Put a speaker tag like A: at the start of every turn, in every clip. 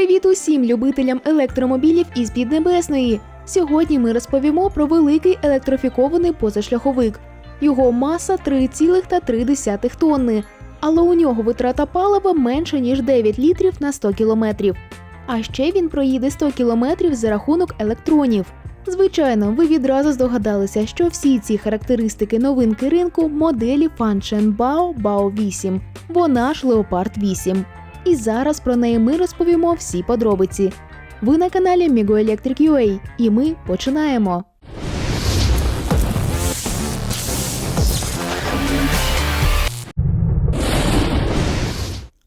A: Привіт усім любителям електромобілів із Піднебесної. Сьогодні ми розповімо про великий електрифікований позашляховик. Його маса 3,3 тонни, але у нього витрата палива менше ніж 9 літрів на 100 кілометрів. А ще він проїде 100 кілометрів за рахунок електронів. Звичайно, ви відразу здогадалися, що всі ці характеристики новинки ринку моделі Fanshen Bao Bao 8, вона ж Leopard 8. І зараз про неї ми розповімо всі подробиці. Ви на каналі Migo Electric UA, і ми починаємо.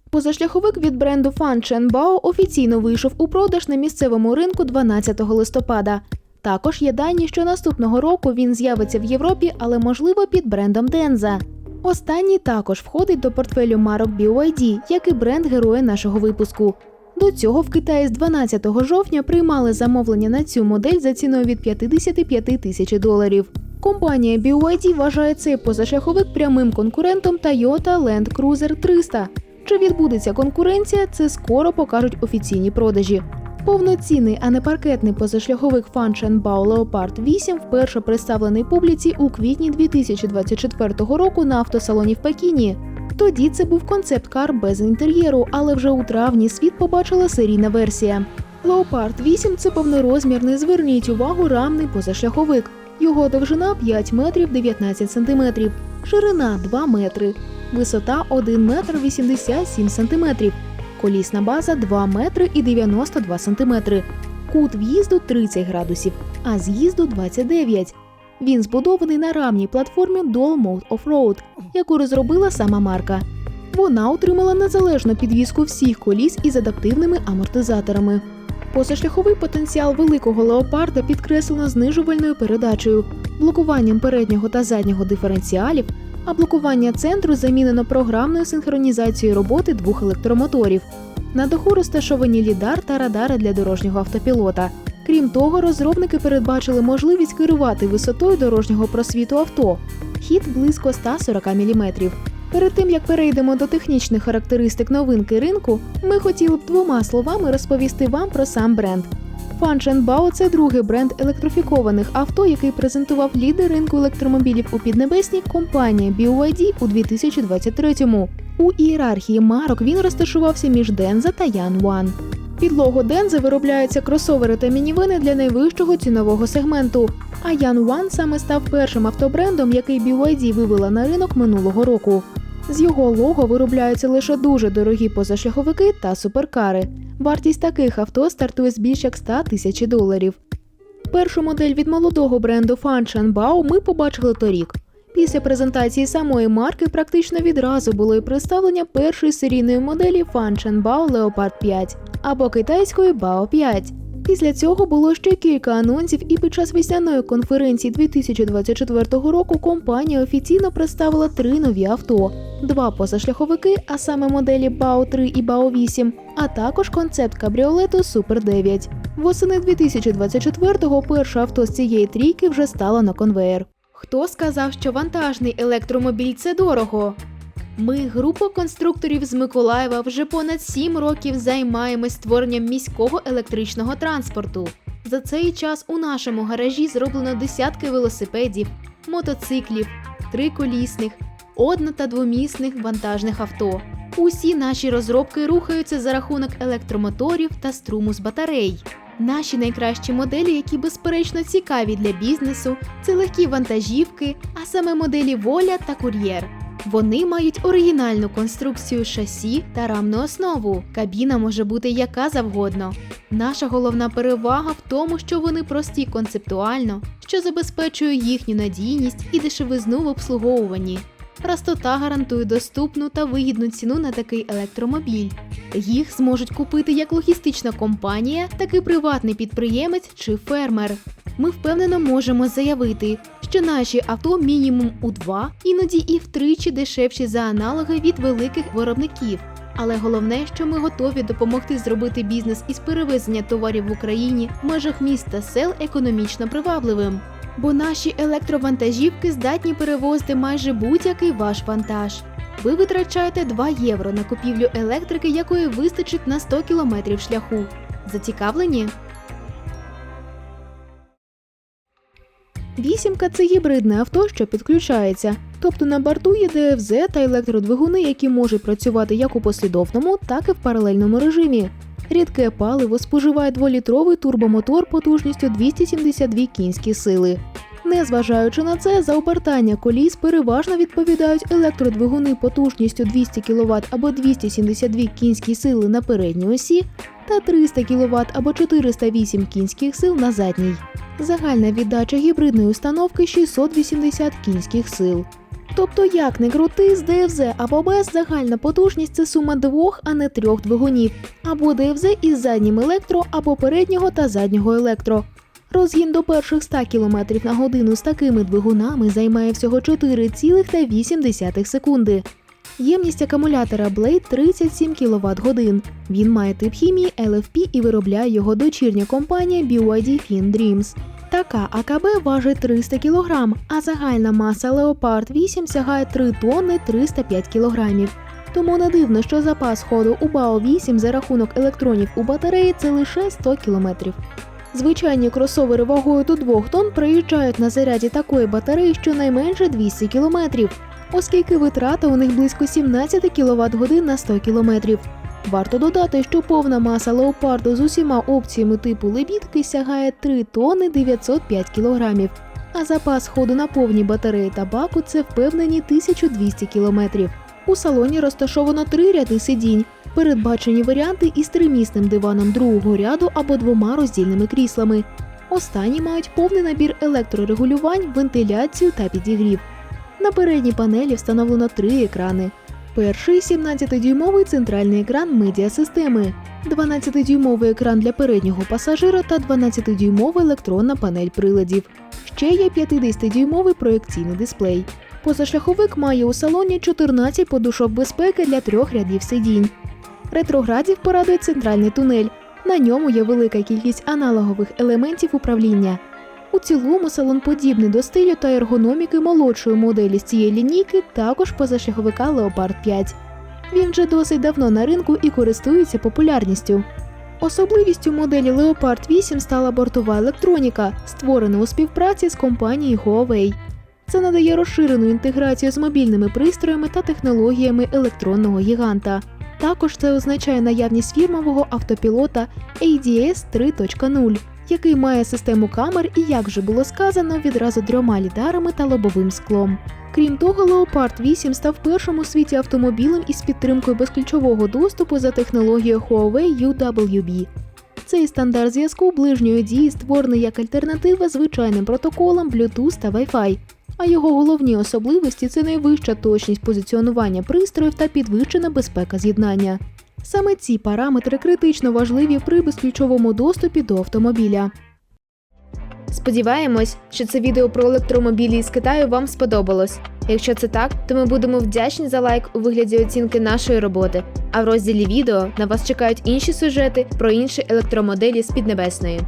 A: Позашляховик від бренду Fan Bao офіційно вийшов у продаж на місцевому ринку 12 листопада. Також є дані, що наступного року він з'явиться в Європі, але можливо під брендом Denza. Останній також входить до портфелю марок BYD, як і бренд героя нашого випуску. До цього в Китаї з 12 жовтня приймали замовлення на цю модель за ціною від 55 тисяч доларів. Компанія BYD вважає цей позашляховик прямим конкурентом Toyota Land Cruiser 300. Чи відбудеться конкуренція, це скоро покажуть офіційні продажі. Повноцінний, а не паркетний позашляховик Bao Leopard 8 вперше представлений публіці у квітні 2024 року на автосалоні в Пекіні. Тоді це був концепт-кар без інтер'єру, але вже у травні світ побачила серійна версія. Leopard 8 це повнорозмірний, зверніть увагу, рамний позашляховик. Його довжина 5 метрів 19 сантиметрів, ширина 2 метри, висота 1 метр 87 сантиметрів, колісна база 2 метри і 92 сантиметри, кут в'їзду 30 градусів, а з'їзду 29. Він збудований на рамній платформі Mode Offroad, яку розробила сама марка. Вона отримала незалежну підвізку всіх коліс із адаптивними амортизаторами. Позашляховий потенціал великого леопарда підкреслено знижувальною передачею, блокуванням переднього та заднього диференціалів, а блокування центру замінено програмною синхронізацією роботи двох електромоторів. На даху розташовані лідар та радари для дорожнього автопілота. Крім того, розробники передбачили можливість керувати висотою дорожнього просвіту авто. Хід близько 140 мм. Перед тим як перейдемо до технічних характеристик новинки ринку, ми хотіли б двома словами розповісти вам про сам бренд. Bao – це другий бренд електрифікованих авто, який презентував лідер ринку електромобілів у Піднебесній компанія BYD у 2023-му. У ієрархії марок він розташувався між Denza та One. Під лого Denza виробляються кросовери та мінівини для найвищого цінового сегменту. А Yan One саме став першим автобрендом, який BYD вивела на ринок минулого року. З його лого виробляються лише дуже дорогі позашляховики та суперкари. Вартість таких авто стартує з більш як 100 тисяч доларів. Першу модель від молодого бренду Fanshan Bao ми побачили торік. Після презентації самої марки практично відразу було і представлення першої серійної моделі Fanshan Bao Leopard 5 або китайської Bao 5. Після цього було ще кілька анонсів, і під час весняної конференції 2024 року компанія офіційно представила три нові авто: два позашляховики, а саме моделі BAO 3 і BAO 8, а також концепт кабріолету Super 9. Восени 2024-го перше авто з цієї трійки вже стало на конвеєр. Хто сказав, що вантажний електромобіль це дорого? Ми, група конструкторів з Миколаєва, вже понад 7 років займаємось створенням міського електричного транспорту. За цей час у нашому гаражі зроблено десятки велосипедів, мотоциклів, триколісних, одно- та двомісних вантажних авто. Усі наші розробки рухаються за рахунок електромоторів та струму з батарей. Наші найкращі моделі, які безперечно цікаві для бізнесу, це легкі вантажівки, а саме моделі Воля та Кур'єр. Вони мають оригінальну конструкцію шасі та рамну основу. Кабіна може бути яка завгодно. Наша головна перевага в тому, що вони прості концептуально, що забезпечує їхню надійність і дешевизну в обслуговуванні. Простота гарантує доступну та вигідну ціну на такий електромобіль. Їх зможуть купити як логістична компанія, так і приватний підприємець чи фермер. Ми впевнено можемо заявити, що наші авто мінімум у два, іноді і втричі дешевші за аналоги від великих виробників. Але головне, що ми готові допомогти зробити бізнес із перевезення товарів в Україні в межах міст та сел економічно привабливим. Бо наші електровантажівки здатні перевозити майже будь-який ваш вантаж. Ви витрачаєте 2 євро на купівлю електрики, якої вистачить на 100 кілометрів шляху. Зацікавлені? Вісімка це гібридне авто, що підключається. Тобто на борту є ДФЗ та електродвигуни, які можуть працювати як у послідовному, так і в паралельному режимі. Рідке паливо споживає дволітровий турбомотор потужністю 272 кінські сили. Незважаючи на це, за обертання коліс переважно відповідають електродвигуни потужністю 200 кВт або 272 кінські сили на передній осі та 300 кВт або 408 кінських сил на задній. Загальна віддача гібридної установки 680 кінських сил. Тобто, як не крути, з ДФЗ або без загальна потужність це сума двох, а не трьох двигунів, або ДФЗ із заднім електро, або переднього та заднього електро. Розгін до перших 100 км на годину з такими двигунами займає всього 4,8 секунди. Ємність акумулятора Blade 37 кВт годин. Він має тип хімії LFP і виробляє його дочірня компанія BYD Fin Dreams. Така АКБ важить 300 кг, а загальна маса Leopard 8 сягає 3 тонни 305 кг. Тому не дивно, що запас ходу у БАО 8 за рахунок електронів у батареї це лише 100 км. Звичайні кросовери вагою до 2 тонн приїжджають на заряді такої батареї щонайменше 200 км, оскільки витрата у них близько 17 кВт годин на 100 км. Варто додати, що повна маса леопарду з усіма опціями типу лебідки сягає 3 тонни 905 кг, а запас ходу на повній батареї та баку це впевнені 1200 км. У салоні розташовано три ряди сидінь, передбачені варіанти із тримісним диваном другого ряду або двома роздільними кріслами. Останні мають повний набір електрорегулювань, вентиляцію та підігрів. На передній панелі встановлено три екрани. Перший 17-дюймовий центральний екран медіасистеми, 12-дюймовий екран для переднього пасажира та 12-дюймова електронна панель приладів. Ще є 50-дюймовий проєкційний дисплей. Позашляховик має у салоні 14 подушок безпеки для трьох рядів сидінь. Ретроградів порадує центральний тунель. На ньому є велика кількість аналогових елементів управління. У цілому салон подібний до стилю та ергономіки молодшої моделі з цієї лінійки, також позашляховика Leopard 5. Він вже досить давно на ринку і користується популярністю. Особливістю моделі Leopard 8 стала бортова електроніка, створена у співпраці з компанією Huawei. Це надає розширену інтеграцію з мобільними пристроями та технологіями електронного гіганта. Також це означає наявність фірмового автопілота ADS 3.0, який має систему камер і, як вже було сказано, відразу трьома лідарами та лобовим склом. Крім того, Leopard 8 став першим у світі автомобілем із підтримкою безключового доступу за технологією Huawei UWB. Цей стандарт зв'язку ближньої дії створений як альтернатива звичайним протоколам Bluetooth та Wi-Fi. А його головні особливості це найвища точність позиціонування пристроїв та підвищена безпека з'єднання. Саме ці параметри критично важливі при безключовому доступі до автомобіля. Сподіваємось, що це відео про електромобілі із Китаю вам сподобалось. Якщо це так, то ми будемо вдячні за лайк у вигляді оцінки нашої роботи. А в розділі відео на вас чекають інші сюжети про інші електромоделі з Піднебесної.